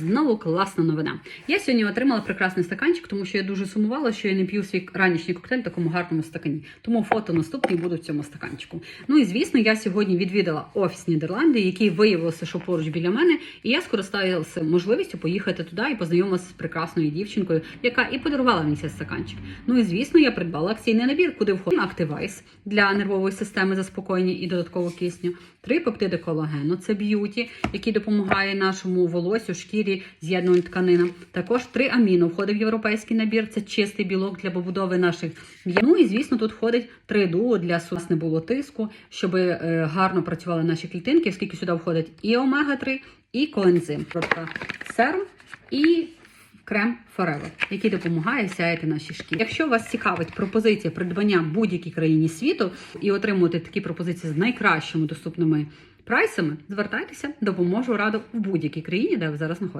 Знову класна новина. Я сьогодні отримала прекрасний стаканчик, тому що я дуже сумувала, що я не п'ю свій ранішній коктейль в такому гарному стакані. Тому фото наступні будуть в цьому стаканчику. Ну і звісно, я сьогодні відвідала офіс Нідерланди, який виявився, що поруч біля мене, і я скористалася можливістю поїхати туди і познайомилася з прекрасною дівчинкою, яка і подарувала мені цей стаканчик. Ну і звісно, я придбала акційний набір, куди входить Activise для нервової системи заспокоєння і додаткового кисню. Три пептиди колагену, це б'юті, який допомагає нашому волосю, шкірі, з'єднувальна тканина. Також три аміно входить в європейський набір. Це чистий білок для побудови наших м'яз. Ну і звісно, тут входить три дуо для сус не було тиску, щоб е, гарно працювали наші клітинки, оскільки сюди входить і омега 3 і коензим. Тобто серум і крем Forever, який допомагає сяяти наші шкірі. Якщо вас цікавить пропозиція придбання будь-якій країні світу і отримувати такі пропозиції з найкращими доступними прайсами, звертайтеся, допоможу раду в будь-якій країні, де ви зараз знаходитесь.